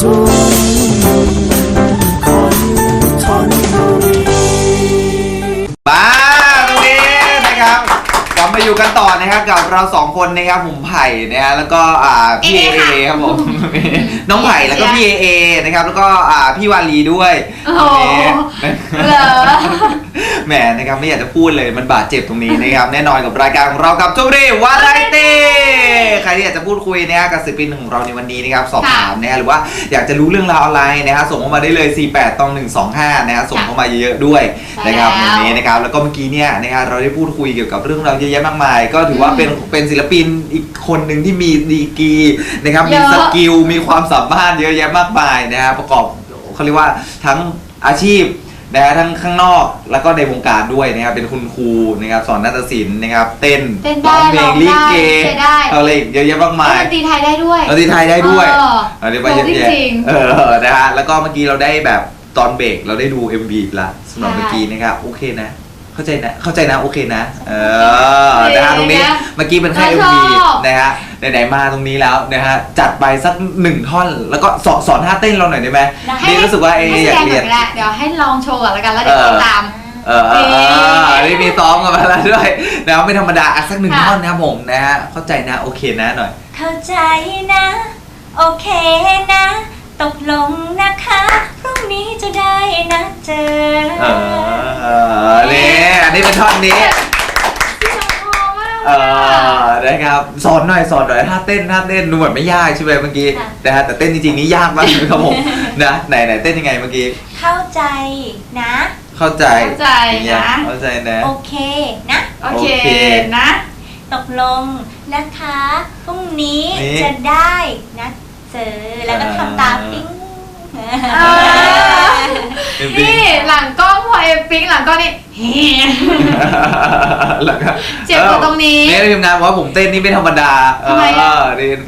ทุ่ กันต่อนะครับกับเราสองคนนะครับผมไผ่นะฮะแล้วก็อ่าพี่เอเอเอค่ะครับผม น้องไผ่แล้วก็พี่เอเอนะครับแล้วก็อ่าพี่วาลีด้วยโอ้โหตรงนี้เหรอ แหมนะครับไม่อยากจะพูดเลยมันบาดเจ็บตรงนี้นะครับ แน่นอนกับรายการของเรากับจุรีวาไรตี้ใครที่อยากจะพูดคุยนะฮะกับศิลปินของเราในวันนี้นะครับสอบถามนะฮะหรือว่าอยากจะรู้เรื่องราวอะไรนะฮะส่งเข้ามาได้เลย 48ตอง125นะฮะส่งเข้ามาเยอะๆด้วยนะครับใช่วันแล้วนี้นะครับแล้วก็เมื่อกี้เนี่ยนะฮะเราได้พูดคุยเกี่ยวกับเรื่องราวเยอะแยะมากมายก็ถือว่าเป็นเป็นศิลปินอีกคนหนึ่งที่มีดีกรีนะครับมีเยอะ สกิลมีความสามารถเยอะแยะมากมายนะฮะประกอบเขาเรียกว่าทั้งอาชีพนะฮะทั้งข้างนอกแล้วก็ในวงการด้วยนะครับเป็นคุณครูนะครับสอนนาฏศิลป์นะครับเต้นเต้นได้ร้องเพลร้งองลิได้เกใช้ได้ อะไรอีกเยอะแยะมากมาย ดนตรีไทยได้ด้วย ดนตรีไทยได้ด้วยเอออะไรไปเยอะจแยะริงๆเออ นะฮะ แล้วก็เมื่อกี้เราได้แบบตอนเบรกเราได้ดู MV ละสำหรับใช่ เมื่อกี้นะครับ โอเคนะ เข้าใจนะเข้าใจนะโอเคนะ เออนะฮะตรงนี้เมื่อกี้เป็นแค่เรา MV ชอบนะฮะไหนๆมาตรงนี้แล้วนะฮะจัดไปสักหนึ่งท่อน แล้วก็สอนสอนท่าเต้นเราหน่อยได้ไหมให้นี่รู้สึกว่าเอให้อแสอยาดกงเรียนก่อนก็ได้เดี๋ยวให้ลองโชว์ก่อนแล้วกันแล้วเดี๋ยวเออติดตามเออเออเอออันนี้มีซ้อมกันมาแล้วด้วยนะครับไม่ธรรมดาอะสักหนึ่งค่ะท่อนนะครับผมนะฮะเข้าใจนะโอเคนะหน่อย เข้าใจนะ โอเคนะ ตกลงนะคะ พรุ่งนี้จะได้นัดเจอเออนี่อันนี้ เป็นท่อนนี้พี่ชมพอมากเออนะครับสอนหน่อยสอนหน่อยท่าเต้นท่าเต้นดูเหมือนไม่ยากใช่ไหมเมื่อกี้นะฮะแต่เต้นจริงๆนี่ยากมากเลยครับผมนะไหนไหนเต้นยังไงเมื่อกี้เข้าใจนะ เข้าใจเข้าใจอย่างเงี้ยนะเข้าใจนะโอเคนะโอเคโอเคนะตกลงนะคะพรุ่งนี้นี่จะได้นัดเจอแล้วก็ทำตาอ่าปิ้ง อ่าจริงๆนี่หลังกล้องพอเอฟปิ๊งหลังกล้องนี่เฮ้แล้วก็เจ็บกว่าตรงนี้เนี่ยทีมงานบอกว่าผมเต้นนี่ไม่ธรรมดาทำไมอะ เออเรียน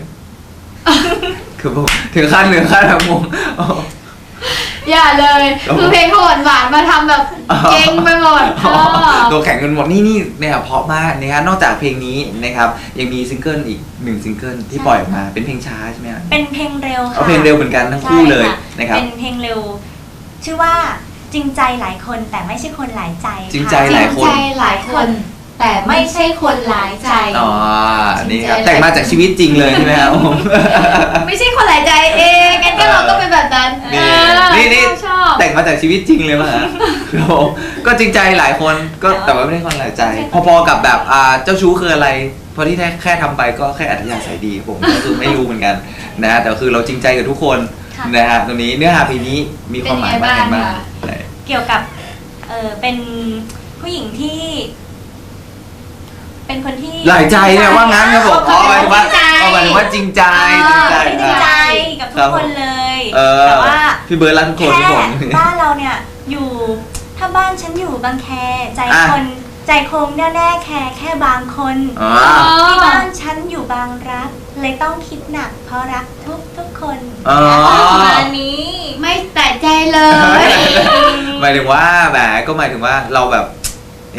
คือผมถึงขั้นถึงขั้นแบบงง อย่าเลยโอ้โหคือเพลงเขาหวานๆมาทำแบบเก่งไปหมดเออตัวแข็งกันหมดนี่นี่เนี่ยเพราะมากนะครับนอกจากเพลงนี้นะครับยังมีซิงเกิลอีกหนึ่งซิงเกิลที่ปล่อยออกมาเป็นเพลงช้าใช่ไหมฮะเป็นเพลงเร็วค่ะเอาเพลงเร็วเหมือนกันทั้งคู่เลยใช่นะครับเป็นเพลงเร็ว ชื่อว่าจริงใจหลายคนแต่ไม่ใช่คนหลายใจค่ะจริงใจจหริลางยคนใจหลายคน แต่ไม่ใช่คนหลายใจ อ๋อนี่ครับจริงใจแต่งมาจากชีวิตจริงเลยใช่ไหมครับผม ไม่ใช่คนหลายใจเองงั้นก็เราก็เป็นแบบนั้นนี่เออนี่นี่ชอบแต่งมาจากชีวิตจริงเลยมั้งฮะครับผมก็จริงใจหลายคนก็แต่ว่าไม่ได้คนหลายใจ พอๆกับแบบอ่าเจ้าชู้คืออะไรเพราะที่แค่แค่ทำไปก็แค่อัธยาศัยดีผมก็คือไม่รู้เหมือนกันนะฮะแต่คือเราจริงใจกับทุกคนค่ะนะฮะตรงนี้เนื้อหาเพลงนี้มีความหมายว่าไงบ้างไหนเกี่ยวกับเออเป็นผู้หญิงที่ เป็นคนที่หลายใจเนี่ยว่างั้นครับผมอ๋อหมายถึงว่าจริงใจอ๋อหมายถึงว่าจริงใจจริงใจ จริงใจอะกับทุกคนเลยเออแต่ว่าพี่เบิร์ดรักทุกคนแค่ทุกคนบ้านเราเนี่ยอยู่ถ้าบ้านฉันอยู่บางแคใจอะคนใจคงแน่ๆแค่แค่บางคนอ๋อที่บ้านฉันอยู่บางรัก เลยต้องคิดหนัก เพราะรักทุกทุกๆคนอ๋อประมาณนี้ไม่แต่ใจเลยหมายถึงว่าแหมก็หมายถึงว่าเราแบบยัง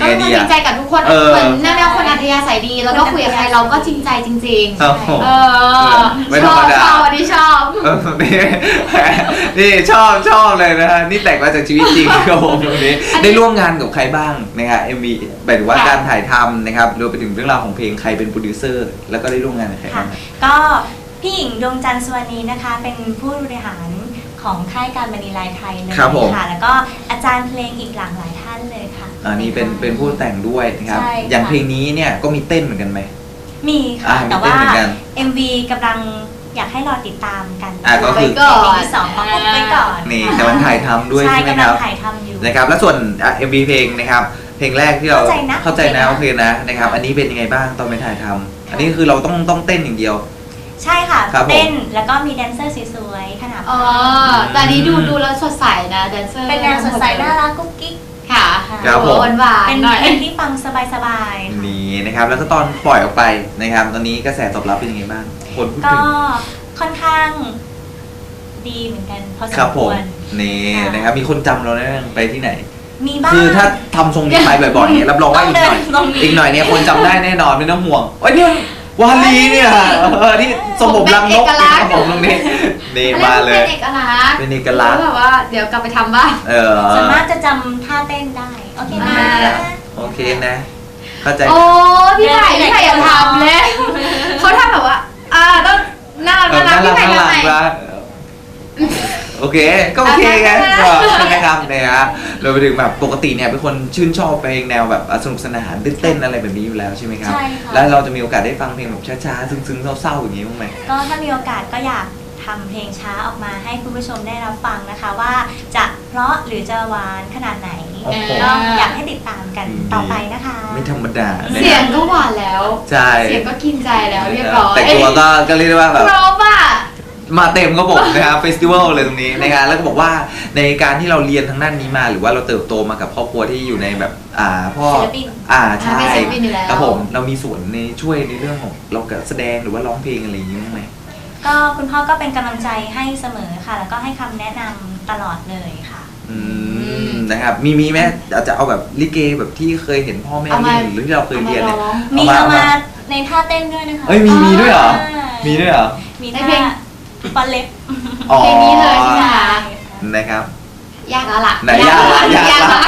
ก็ไงเป็นดีจริอะงใจกับทุกคนเออเหมือนแนวๆคนอัธยาศัยดี แล้วก็คุยกับใครเราก็จริงใจจริง ครับผม ๆ เออไม่ชธรอรมบดา ชอบอันนี้ชอบ เออนี่นี่ชอบชอบเลยนะฮะนี่แต่งมาจากชีวิตจริงครับผมตรงนี้อันนี้ได้ร่วมงานกับใครบ้างนะครับเอ็มวีหมายถึงว่าค่ะ การถ่ายทำนะครับรวมไปถึงเรื่องราวของเพลงใครเป็นโปรดิวเซอร์ แล้วก็ได้ร่วมงานกับใครค่ะบ้าง ก็พี่หญิงดวงจันทร์สวนีนะคะ เป็นผู้บริหารของค่ายการบันดีไลน์ไทยเลยครับผม ค่ะแล้วก็อาจารย์เพลงอีกหลากหลาย ท่านเลยค่ะอันนี้เป็นเป็นผู้แต่งด้วยนะครับ ใช่ค่ะ อย่างเพลงนี้เนี่ยก็มีเต้นเหมือนกันไหม มีอ่าค่ะมีแต่เต้นว่าเหมือนกัน MV กำลังอยากให้รอติดตามกันอะก็คือไปก่อน เพลงที่สองของปุ๊บไปก่อนนี่กำลังถ่ายทำด้วยใช่ใช่ไหมกำคลังรับถ่ายทำอยู่ นะครับ แล้วส่วนเอ็มวีเพลงนะครับ เพลงแรกที่เราเข้าใจนะเข้าใจนะโอโอเคเคนะ นะนะครับ อันนี้เป็นยังไงบ้างตอนไปถ่ายทำอันนี้คือเราต้องต้องเต้นอย่างเดียว ใช่ค่ะ ครับผม เต้นแล้วก็มีแดนเซอร์สวยๆขนาดอ๋อแต่อันนี้ดูดูแล้วสดใสนะแดนเซอร์เป็นแนวสดใสน่ารักกุ๊กกิ๊ก ค่ะครับผม หวานหวานเป็นหน่อย เพลงที่ฟังสบายๆค่ะนี่นะครับ แล้วก็ตอนปล่อยออกไปนะครับ ตอนนี้กระแสตอบรับเป็นยังไงบ้างคนพูดก็ถึงค่อนข้างดีเหมือนกันพอสครัมบคผมวร นี่ค่ะนะครับ มีคนจำเราแน่ๆไปที่ไหน มีบ้าง คือถ้าทำทรงนี้ไปบ่อยๆเนี่ยรับรองว่าอีกหน่อยต้องเดินตรงนี้ อีกหน่อยเนี่ยคนจำได้แน่นอนไม่ต้องห่วงโอ้ยเนี่ย วาลีเนี่ยเออที่สมบรังนกผมเป็นเอกลักษณ์ ผมตรงนี้นี่มาเลย เป็นเอกลักษณ์เป็นเอกลักษณ์ แล้วแบบว่าเดี๋ยวกลับไปทำบ้าง เออส่วนมากจะจำท่าเต้นได้ โอเคไหมอ่า โอเคนะ เข้าใจ โอ้พี่ไผ่พี่ไผ่อย่าทำเลยเขาทำแบบว่า อ่าต้องน่ารักเออน่ารัน่ากรักพี่ไผ่น่าทำรัไงกละ โอเค ก็โอเคไงอะก็ใช่ไหมครับเนี่ยฮะเราไปถึงแบบปกติเนี่ยเป็นคนชื่นชอบเพลงแนวแบบสนุกสนานเต้นๆอะไรแบบนี้อยู่แล้วใช่ไหมครับใช่ค่ะ แล้วเราจะมีโอกาสได้ฟังเพลงแบบช้าๆซึ้งๆเศร้าๆอย่างนี้บ้างไหม ก็ถ้ามีโอกาสก็อยากทำเพลงช้าออกมาให้คุณผู้ชมได้รับฟังนะคะว่าจะเพราะหรือจะหวานขนาดไหนโอ้โห ก็อยากให้ติดตามกันต่อไปนะคะไม่ธรรมดานะเสีคยรังบก็หวานแล้ว ใช่เสียงก็กินใจแล้วเรียบร้อยแต่ตัวก็ก็เรียกได้ว่าแบบ ครบอะ มาเต็มก็บอกนะครับเฟสติวัลเลยตรงนี้นะครับแล้วก็บอกว่าในการที่เราเรียนทางด้านนี้มา หรือว่าเราเติบโตมากับครอบครัวที่อยู่ในแบบอ่าพ่อศิลปินอ่าใช่เป็นศิลปินอยู่แล้ว ครับผมเรามีส่วนในช่วยในเรื่องของเราการแสดงหรือว่าร้องเพลงอะไรอย่างนี้บ้างไหม ก็คุณพ่อก็เป็นกำลังใจให้เสมอค่ะ แล้วก็ให้คำแนะนำตลอดเลยค่ะ อืมนะครับมีมีไหมอาจจะเอาแบบลิเกแบบที่เคยเห็นพ่อแม่เอามา เล่นหรือที่เราเคยเรียนเนี่ยเอามาร้องมีเอามาในท่าเต้นด้วยนะคะเอ้ยมีมีด้วยเหรอ ใช่มีด้วยเหรอ มีในท่าเพลง ปอเล็บอ๋อเพลงนี้เลยใช่ไหมคะนะครับ ยากแล้วล่ะไหนยากละยากยากละ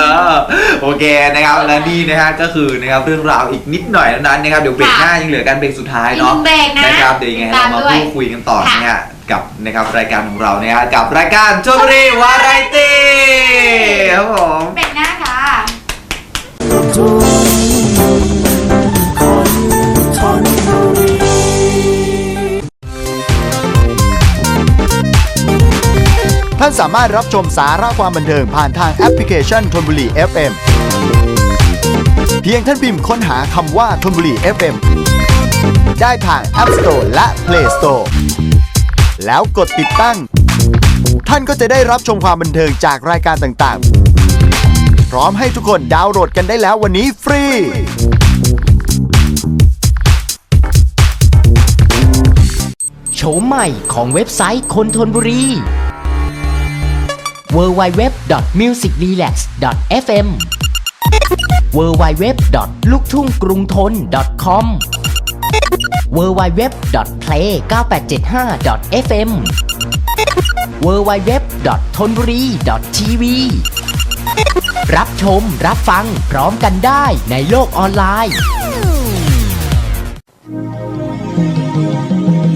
ละโอเคนะครับและนี่นะฮะก็คือนะครับเรื่องราวอีกนิดหน่อยเท่านั้นนะครับเดี๋ยวเบรกหน้ายังเหลือการเบรกสุดท้ายอีกหเนาะนึ่งเบรกนะนะครับเดี๋ยวยังไงติดตาเรามมาด้วยพูดคุยกันต่อค่ะนะฮะกับนะครับรายการของเรานะฮะกับรายการชมบุรีวาไรตี้ครับผมเบรกหน้า ท่านสามารถรับชมสาระความบันเทิงผ่านทางแอปพลิเคชันทนบุรี FM เพียงท่านพิมพ์ค้นหาคำว่าทนบุรี FM ได้ทาง App Store และ Play Store แล้วกดติดตั้ง ท่านก็จะได้รับชมความบันเทิงจากรายการต่างๆ พร้อมให้ทุกคนดาวน์โหลดกันได้แล้ววันนี้ฟรี โฉมใหม่ของเว็บไซต์คนทนบุรี www.musicrelax.fm www.luktunggrungthon.com www.play9875.fm www.thonburi.tv รับชมรับฟังพร้อมกันได้ในโลกออนไลน์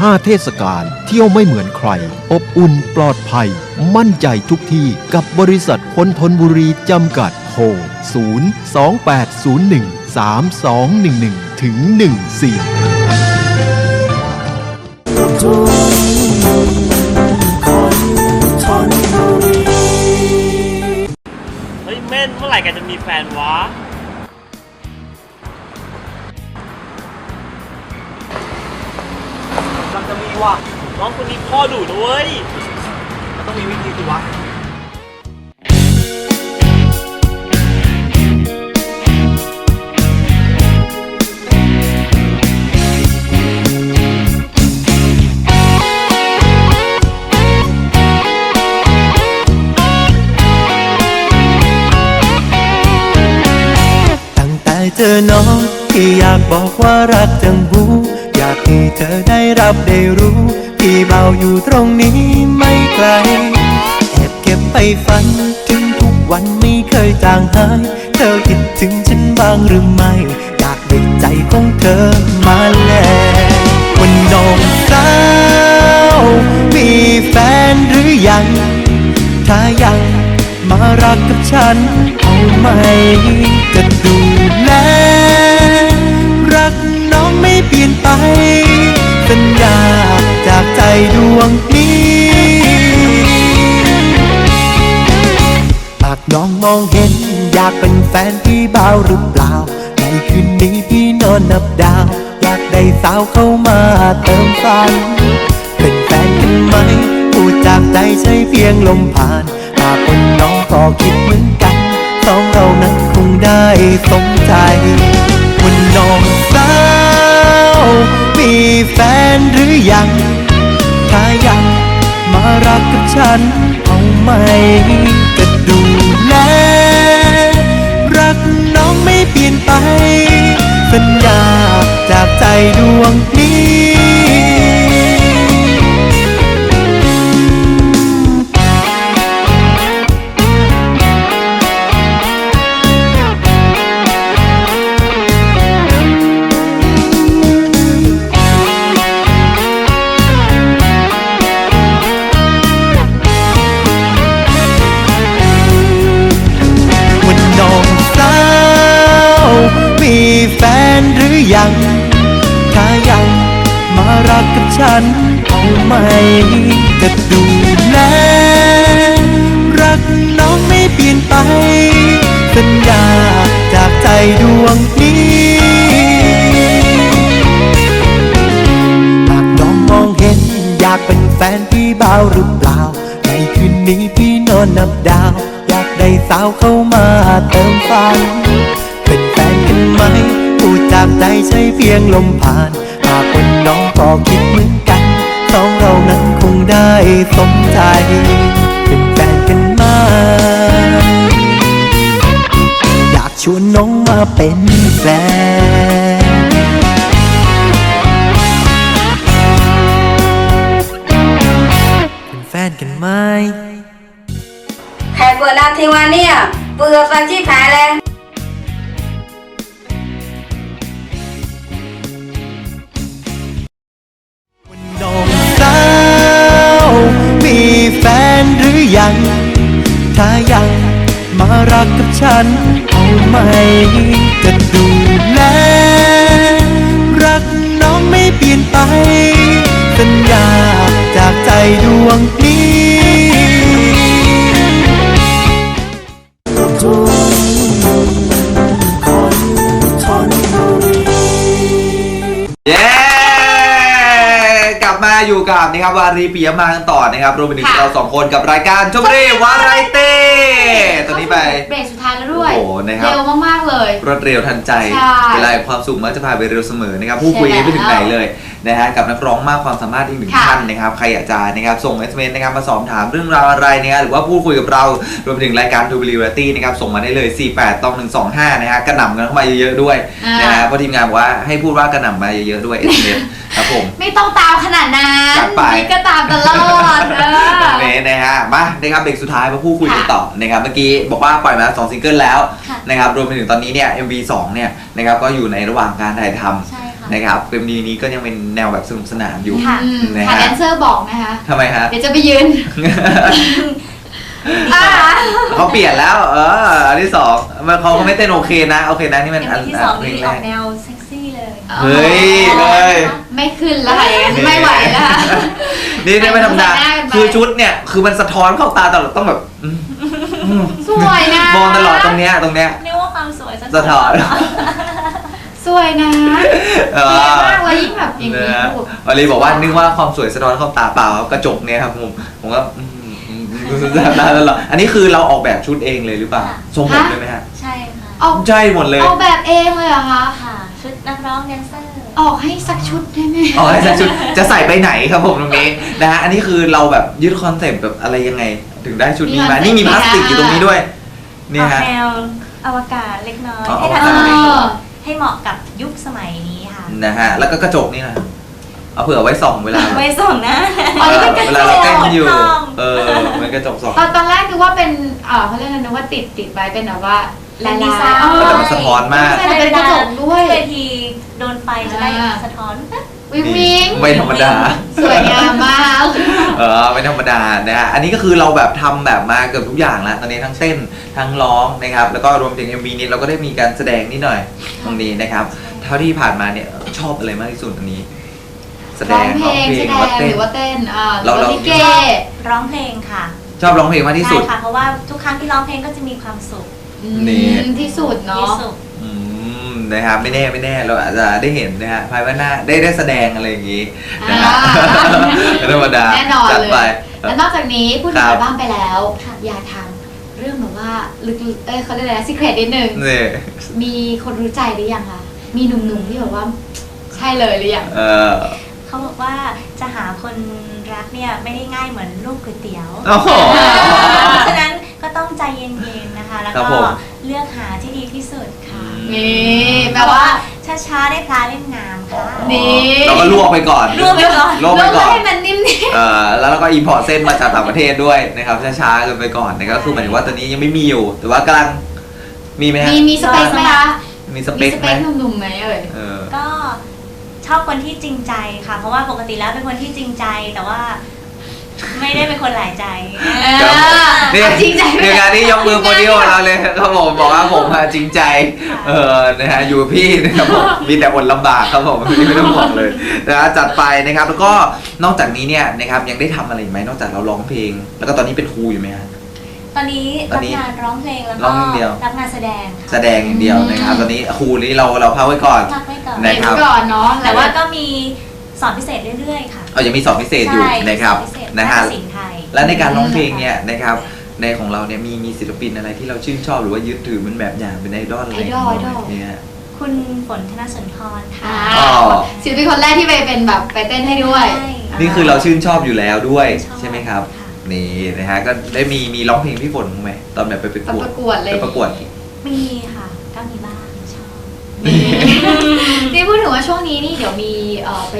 ห้าเทศกาลเที่ยวไม่เหมือนใคร อบอุ่นปลอดภัย มั่นใจทุกที่กับบริษัทคนทนบุรีจำกัดโทร0 2 8 0 1 3 2 1 1 ถึง 14เฮ้ยเม่นเมื่อไหร่แกจะมีแฟนวะ ว่ะ น้องคนนี้พ่อดูดเวยมันต้องมีวิธีสิวะ ตั้งแต่เจอน้อง ที่อยากบอกว่ารักจังบูากให้เธอได้รับได้รู้พี่เบาอยู่ตรงนี้ไม่ไกล แอบเก็บไปฝันถึงทุกวันไม่เคยจางหาย เธอคิดถึงฉันบ้างหรือไม่ อยากได้ใจของเธอมาแลกวันน้องสาวมีแฟนหรือยัง ถ้ายังมารักกับฉันเอาไหมจะดูแล ไปลี่ยนไปสัญญาจากใจดวงนี้หากน้องมองเห็น อยากเป็นแฟนพี่เบาหรือเปล่า ในคืนนี้พี่นอนนับดาว อยากได้สาวเข้ามาเติมฝัน เป็นแฟนกันไหมพูดจากใจใช่เพียงลมผ่านหากคนน้องก็คิดเหมือนกัน สองเรานั้นคงได้สมใจ แฟนหรือยัง ถ้ายังมารักกับฉัน เอาไหมจะดูแลรักน้องไม่เปลี่ยนไป สัญญาจากใจดวงารักกับฉัน เอาไหมจะดูแลรักน้องไม่เปลี่ยนไป สัญญาจากใจดวงนี้หากน้องมองเห็น อยากเป็นแฟนพี่เบาวหรือเปล่า ในคืนนี้พี่นอนนับดาว อยากได้สาวเข้ามาเติมฝัน เป็นแฟนกันไหมพูดจากใจใช่เพียงลมผ่านหากเป็นน้อง ก็คิดเหมือนกันสองเรานั้นคงได้สมใจ เป็นแฟนกันไหมอยากชวนน้องมาเป็นแฟนเป็นแฟนกันไหมใครเปิดร้านทิ้งวันเนี่ยเบื่อฟันที่ผายเลย มาอยู่กับนะครับวารีปิยมากันต่อนะครับรวมไปถึงค่ะ เราสองคนกับรายการชมบุรีวาไรตี้ตอนนี้ไป เบรกสุดท้ายแล้ว ด้วย โอ้โหนะครับ เร็วมากๆเลย รวดเร็วทันใจใช่เวลาแห่งความสุขมักจะพาไปเร็วเสมอนะครับผู้คุยใช่แล้วไม่ถึงไหนเลยนะฮะกับนักร้องมากความสามารถอีกหนึ่งค่ะท่านนะครับใครอยากจะนะครับส่งเอสเมนะครับมาสอบถามเรื่องราวอะไรนะครับหรือว่าพูดคุยกับเรารวมไปถึงรายการทูบิลิวตี้นะครับส่งมาได้เลย 48ต้อง125นะฮะกระหน่ำกันเข้ามาเยอะๆด้วยอ่าน นะฮะเพราะทีมงานบอกว่าให้พูดว่ากระหน่ำมาเยอะๆด้วยเอสเมครับผม ไม่ต้องตามขนาดนั้นจัดไป นี่ก็ตามตลอดเออ เมนะฮะมานะครับเบรกสุดท้ายมาพูดคุยกันค่ะต่อนะครับเมื่อกี้บอกว่าปล่อยมาแล้วสองซิงเกิลแล้วค่ะนะครับรวมไปถึงตอนนี้เนี่ย MV 2เนี่ยนะครับก็อยู่ในระหว่างการถ่ายทำใช่ค่ะนะครับเป็นดีนี้ก็ยังเป็นแนวแบบสนุกสนานอยู่ค่ะอืมนะค่ะฮะแดนเซอร์บอกนะคะทำไมฮะ เดี๋ยวจะไปยืนอ่าเขาเปลี่ยนแล้ว เออ อันที่สองมันเขาก็ไม่เต้นโอเคนะ โอเคนะนี่มันเอ็อันมวีที่สองเพลนี่งอแรอกกแนวเซ็กซี่เลย เฮ้ยเลย ไม่ขึ้นแล้วค่ะอย่างนั้นไม่ไหวแล้วค่ะ นี่นี่ไม่ธรรมดาใส่หน้ากันไปคือชุดเนี่ย คือมันสะท้อนเข้าตาตลอดต้องแบบอืมอืม สวยนะมองตลอดตรงเนี้ยตรงเนี้ยเรียกว่าความสวยสะท้อนสวยนะเอเท่อมากเลยยิ่งแบบอย่างนี้นะพูดวลีบอกว่านึกว่าความสวยสะท้อนเข้าตาเปล่ากระจกเนี่ยครับผมผมก็อืมอืมอืมได้แล้วเหรออันนี้คือเราออกแบบชุดเองเลยหรือเปล่าทรงผมเลยไหมฮะใช่ค่ะออกใช่หมดเลยออกแบบเองเลยเหรอคะค่ะชุดนักร้องแดนเซอร์ ออกให้สักชุดได้ไหมอ๋อให้ใส่ชุดจะใส่ไปไหนครับผมตรงนี้นะฮะอันนี้คือเราแบบยึดคอนเซปต์แบบอะไรยังไง ถึงได้ชุดนี้มามีคอนเซ็ปต์นี่มีพลาสติกอยู่ตรงนี้ด้วยอนี่อกฮะแนวอวกาศเล็กน้อย อ๋อให้ทันเอสมัยอให้เหมาะกับยุคสมัยนี้ค่ะ นะฮะแล้วก็กระจกนี่นะ เอาเผื่อไว้ส่องเวลาไว้ส่งนะอ๋อนี่เป็นกระจกเวลาเราเต้นอยู่ทองเออมันกระจกส่องตอนตอนแรกนึกว่าเป็นเอ่อเขาเรียกอะไรนะว่าติดติดไว้เป็นแบบว่าลายเป็นดีลาไซยน์แต่มันสะท้อนมากใช่เป็นกระจกด้วยเวทีโดนไฟจะได้อ่าสะท้อนวิงวิงไม่ธรรมดา สวยงามมาก เออไม่ธรรมดานะฮะอันนี้ก็คือเราแบบทำแบบมาเกือบทุกอย่างแล้วตอนนี้ทั้งเต้นทั้งร้องนะครับ แล้วก็รวมถึง MV นี้เราก็ได้มีการแสดงนิดหน่อยตรงนี้นะครับ เท่าที่ผ่านมาเนี่ยชอบอะไรมากที่สุดอันนี้ แสดร้องงเพลงร้แสหดรือว่างเต้หน รือว่าเต้นอ่าหรือเราว่าเรา ลิเก ร้องเพลงค่ะชอบร้องเพลงมากที่สุด ใช่ค่ะ เพราะว่าทุกครั้งที่ร้องเพลงก็จะมีความสุขนี่อืมที่สุดที่เนาะ สุดอืมนะครับไม่แน่ไม่แน่เราอาจจะได้เห็นนะฮะภายวันหน้าได้ได้แสดงอะไรอย่างงี้นะฮะอ่าไม่ธรรมดาแน่นอนจัดเลยไปแล้วนอกจากนี้พูดถึงครัอับ ลบั้มไปแล้วอยากทำเรื่องแบบว่าลึกๆเอ้ยเขาเรียกอะไรนะซีเครตนิดนึง นี่มีคนรู้ใจหรือยังคะ มีหนุ่มๆที่แบบว่า ใช่เลยหรือยัง เออ เขาบอกว่าจะหาคนรักเนี่ยไม่ได้ง่ายเหมือนลูกก๋วยเตี๋ยวโอ้โห เพราะฉะนั้นก็ต้องใจเย็นๆนะคะ แล้วครับก็ผมเลือกหาที่ดีที่สุดค่ะนี่แปเพลราะว่าว่า ช้าๆได้พลาเล่นงามค่ะ นี่ เราก็ลวกไปก่อน ลวกไปก่อน ลวกไปก่อน ให้มันนิ่มเออแล้วเราก็อินพอร์ตเส้นมาจากต่างประเทศด้วยนะครับช้าๆกันไปก่อนนะครับก็คือหมายถึงว่าตอนนี้ยังไม่มีอยู่ แต่ว่ากำลังมีไหมๆฮะมีมีสเปคไหมคะมีสเปมีคสไหเปมคหนุ่มๆไหมเอ่ย เออ ก็ ชอบคนที่จริงใจค่ะ เพราะว่าปกติแล้วเป็นคนที่จริงใจแต่ว่า ไม่ได้เป็นคนหลายใจครับนี่เอาจริงใจไหมเดี๋ยวงานนี้ยกมือโปรดิวเราเลยครับผมบอกว่าผมอะจริงใจ เออนะฮะอยู่กับพี่นะครับผมมีแต่อดลำบากครับผมไม่ต้องห่วงเลยนะฮะจัดไปนะครับแล้วก็นอกจากนี้เนี่ยนะครับยังได้ทำอะไรอีกไหมนอกจากเราร้องเพลง แล้วก็ตอนนี้เป็นครูอยู่ไหมฮะ ตอนนี้ตอรันบนี้งานร้องเพลงแล้วร้ก็องอย่างเดียว รับงานแสดงค่ะแสดงอย่างเดียวนะครับ ตอนนี้ครูนี้เราเราพักไว้ก่อน พักไว้ก่อน นะครับ ก่อนเนาะแต่ว่าก็มีสอนพิเศษเรื่อยๆค่ะเอายังมีสอนพิเศษอยู่ใช่นะครับสอพิเศษนะฮะาฏศิลป์ไทย และในการร้องเพลงเนี่ยนะครับในของเราเนี่ยมีมีศิลปินอะไรที่เราชื่นชอบหรือว่ายึดถือเป็นแบบอย่างเป็นไอดอลอะไรไอดอลไอดอล เนี่ย คุณฝนธนสุนทรค่ะอ่าอ๋อ ศิลปินคนแรกที่ไปเป็นแบบไปเต้นให้ด้วย ใช่ นี่คือเราชื่นชอบอยู่แล้วด้วยชอบใช่ไหมครับค่ะ นี่นะฮะก็ได้มีมีร้องเพลงพี่ฝนบ้างไหมตอนแบบไปประกวดไปประกวดเลย ไปประกวด มีค่ะก็มีบ้างชอบนี่พูดถึงว่าช่วงนี้นี่เดี๋ยวมีเอ่อไป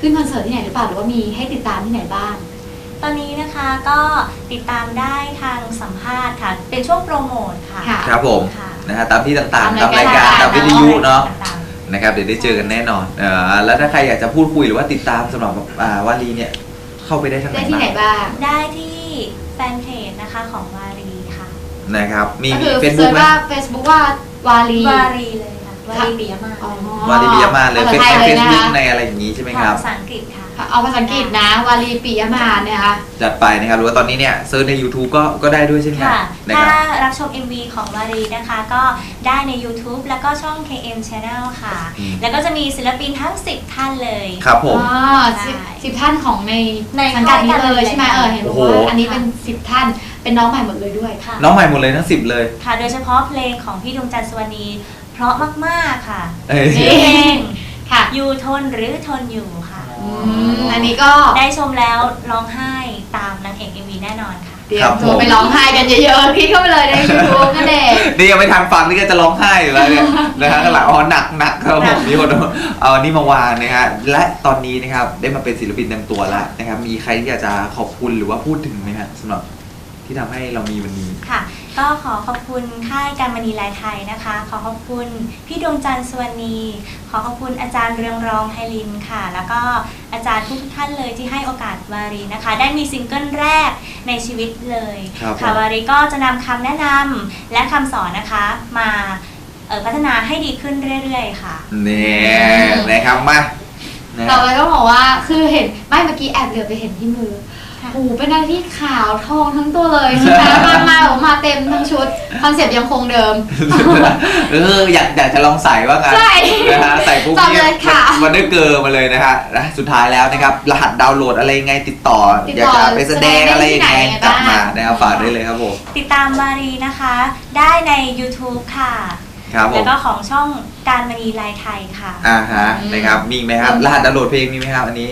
ขึ้นคอนเสิร์ตที่ไหนหรือเปล่าหรือว่ามีให้ติดตามที่ไหนบ้าง ตอนนี้นะคะก็ติดตามได้ทางสัมภาษณ์ค่ะ เป็นช่วงโปรโมทค่ะ ค่ะ ครับผมค่ะนะฮะตามที่ต่างๆตาตามมรารายยกาการรตามวิทยุเนาะ ต่างนะครับเดี๋ยวได้เจอกันแน่นอนเออแล้วถ้าใครอยากจะพูดคุยหรือว่าติดตามสำหรับอ่าวารีเนี่ยเข้าไปได้ทางไหนได้ที่ไหนบ้างบ้าง ๆได้ที่ แฟนเพจนะคะของวารีค่ะ นะครับ มีก็มีคือเฟซเซิบุ๊กร์ชไหมว่า Facebook ว่าวาลี วารีเลยค่ะ วารีปิยมาศอ๋อ วารีบิยามาเลยภาเฟซษาไทยเลยเฟซนะบุ๊กคะ ในอะไรอย่างนี้ใช่ไหมครับ ภาษาอังกฤษค่ะ เอาภาษาอังกฤษนะวาลีปิยมาเนี่ยค่ะ จัดไปนะครับหรือว่าตอนนี้เนี่ยเซิร์ชใน YouTube ก็ก็ได้ด้วยเช่นกันค่ะ นะถ้าครับรับชม MV ของวารีนะคะ ก็ได้ใน YouTube แล้วก็ช่อง KM Channel ค่ะ อืม แล้วก็จะมีศิลปินทั้ง 10 ท่านเลย ครับผม อ๋อสิบใช่สิบท่านของในในสังกัดนี้เลยค่ายการใช่ไหมเออเห็นบอกโอ้โห ว่าอันนี้เป็นสิบท่านเป็นน้องใหม่หมดเลยด้วย ค่ะ น้องใหม่หมดเลยทั้งสิบเลย ค่ะ โดยเฉพาะเพลงของพี่ดวงจันทร์สวนี เพราะมากๆค่ะเอ้ยนี่เพลงค่ะอยู่ทนหรือทนอยู่ค่ะ อืมอันนี้ก็ได้ชมแล้วร้องไห้ตามนางเอก MV แน่นอนค่ะ เตรียครัมบตัวผมไปร้องไห้กันเยอะๆคลิกเข้าไปเลยในยูทูบนั่นเอง นี่ยังไม่ทันฟังนี่ก็จะร้องไห้อยู่แล้วเนี่ย นะฮะข้างหลังอ๋อหนักหนักครับผมมีคนเอาอันนี้มาวางนะฮะและตอนนี้นะครับได้มาเป็นศิลปินเต็มตัวแล้วนะครับมีใครที่อยากจะขอบคุณหรือว่าพูดถึงไหมฮะสำหรับที่ทำให้เรามีวันนี้ ค่ะ ก็ขอขอบคุณค่ายการมณีลายไทยนะคะ ขอขอบคุณพี่ดวงจันทร์สวนี ขอขอบคุณอาจารย์เรืองรองไพลินค่ะ แล้วก็อาจารย์ทุกๆท่านเลยที่ให้โอกาสวารีนะคะ ได้มีซิงเกิลแรกในชีวิตเลยครับค่ะผมวารีก็จะนำคำแนะนำและคำสอนนะคะ มาเอ่อพัฒนาให้ดีขึ้นเรื่อยๆค่ะ เนี่ยนะครับมานะต่อฮะไปก็บอกว่าคือเห็นไม่เมื่อกี้แอบเหลือไปเห็นที่มือค่ะ โอ้โหเป็นอะไรที่ขาวทองทั้งตัวเลยใช่ไหมมามาแบบมาเต็มทั้งชุดคอนเซ็ปต์ยังคงเดิม เอออยากอยากจะลองใส่ว่างั้นใช่นะฮะใส่ปุ๊บจับเนี่เลยยค่ะมันมันได้เกินมาเลยนะฮะนะสุดท้ายแล้วนะครับ รหัสดาวน์โหลดอะไรยังไงติดต่อติดอยากต่อจะไปแสดงอะไรยังไงแสดงได้ที่ไหนกลับมาบ้างนะครับฝากได้เลยครับผมติดตามวารีนะคะ ได้ใน YouTube ค่ะครับผแล้วมก็ของช่องการมณีลายไทยค่ะอ่าฮะอืมนะครับมีไหมครับรหัสดาวน์โหลดเพลงมีไหมครับอันนี้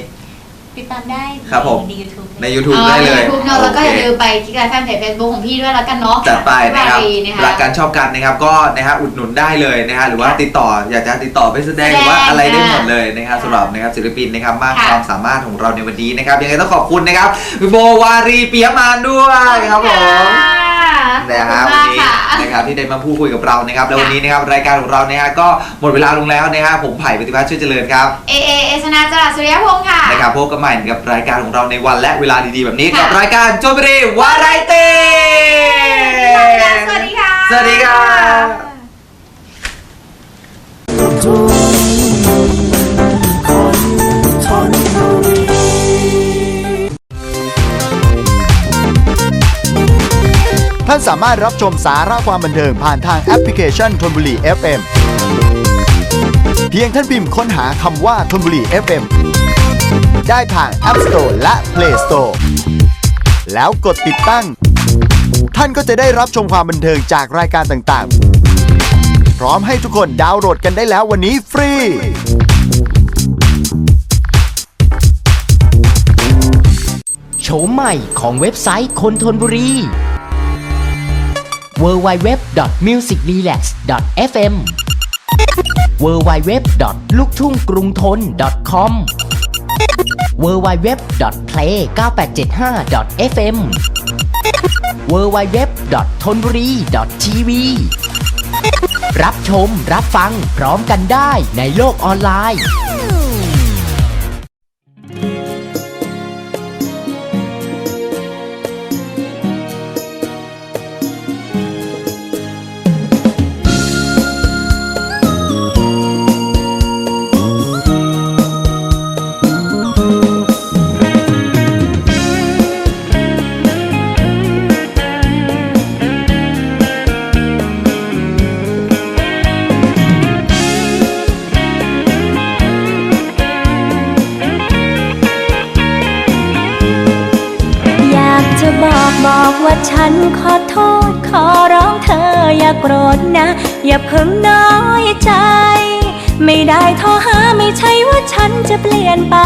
ติดตามได้ครับผม ใน YouTube ใน YouTube ได้เลยทูบเนาะแล้วก็อย่าโอเคลืมไปคลิกไลค์แฟนเพจเฟซบุ๊กของพี่ด้วยแล้วกันเนาะจัดไปนะครับวารีนะคะรักกันชอบกันนะครับก็นะฮะอุดหนุนได้เลยนะฮะหรือว่าค่ะติดต่ออยากจะติดต่อไปแสดงหรือว่าแสดงอะไรได้หมดอะเลยนะครับค่ะสำหรับนะครับศิลปินนะครับมากค่ะความสามารถของเราในวันนี้นะครับยังไงต้องขอบคุณนะครับพี่โบวารีเปียมานด้วยครับผมนะฮะขอบวันคุณนี้มากค่ะนะครับที่ได้มาพูดคุยกับเรานะครับแล้วค่ะวันนี้นะครับรายการของเรานะฮะก็หมดเวลาลงแล้วนะฮะผมไผ่ปฏิพัฒน์ช่วยเจริญครับเอเอเอชนาจรัสสุริยพงศ์ค่ะนะครับพบกันใหม่กับรายการของเราในวันและเวลาดีๆ แบบนี้ค่ะกับรายการโจมรีวาไรตี้สวัสดีค่ะ สวัสดีครับท่านสามารถรับชมสาระความบันเทิงผ่านทางแอปพลิเคชันทนบุรี FM เพียงท่านพิมพ์ค้นหาคำว่าทนบุรี FM ได้ทาง App Store และ Play Store แล้วกดติดตั้ง ท่านก็จะได้รับชมความบันเทิงจากรายการต่างๆ พร้อมให้ทุกคนดาวน์โหลดกันได้แล้ววันนี้ฟรี โฉมใหม่ของเว็บไซต์คนทนบุรี www.musicrelax.fm www.luktunggrungthon.com www.play9875.fm www.thonburi.tv รับชมรับฟังพร้อมกันได้ในโลกออนไลน์ ว่าฉันขอโทษ ขอร้องเธออย่าโกรธนะ อย่าเพิ่งน้อยใจ ไม่ได้โทรหาไม่ใช่ว่าฉันจะเปลี่ยนไป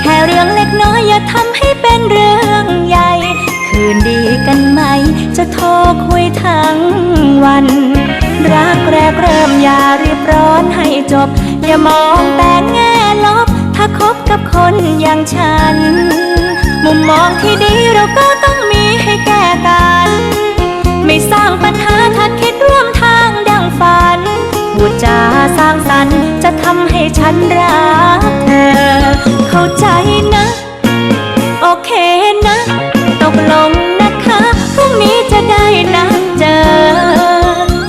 แค่เรื่องเล็กน้อยอย่าทำให้เป็นเรื่องใหญ่ คืนดีกันไหม จะโทรคุยทั้งวัน รักแรกเริ่มอย่ารีบร้อนให้จบ อย่ามองแต่แง่ลบ ถ้าคบกับคนอย่างฉัน มุมมองที่ดีเราก็ต้องมีให้แก้กัน ไม่สร้างปัญหาถ้าคิดร่วมทางดังฝันพูจาสร้างสรรค์จะทำให้ฉันรักเธอ เข้าใจนะ โอเคนะ ตกลงนะคะพรุ่งนี้จะได้นัดเจอ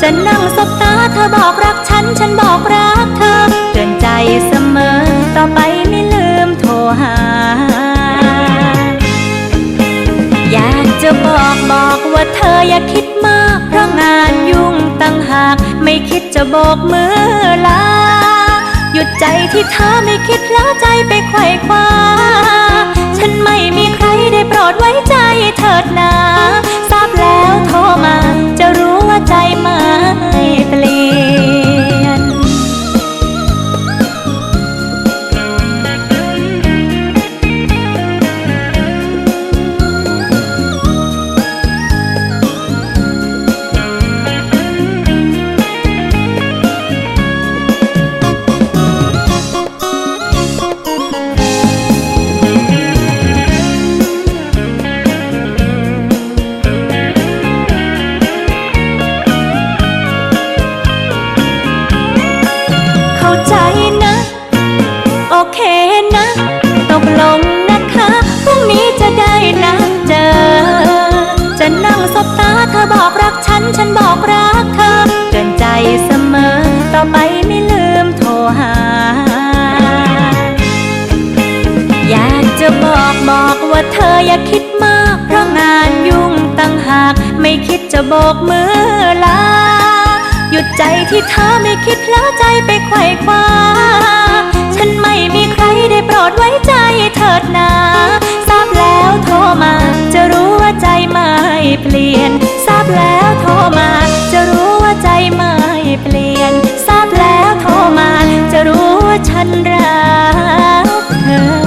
จะนั่งสบตาเธอบอกรักฉัน ฉันบอกรักเธอเตือนใจเสมอต่อไปไม่ลื บอกว่าเธออย่าคิดมาก เพราะงานยุ่งตั้งหาก ไม่คิดจะโบกมือลา หยุดใจที่เธอไม่คิดแล้วใจไปไขว่คว้า ฉันไม่มีใครได้โปรดไว้ใจเถิดนา ทราบแล้วโทรมา จะรู้ว่าใจมา อย่าคิดมาก เพราะงานยุ่งตั้งหาก ไม่คิดจะโบกมือลา หยุดใจที่เธอไม่คิดละใจไปไขว่คว้า ฉันไม่มีใครได้โปรดไว้ใจเถิดนาทราบแล้วโทรมา จะรู้ว่าใจไม่เปลี่ยน ทราบแล้วโทรมา จะรู้ว่าใจไม่เปลี่ยน ทราบแล้วโทรมา จะรู้ว่าฉันรักเธอ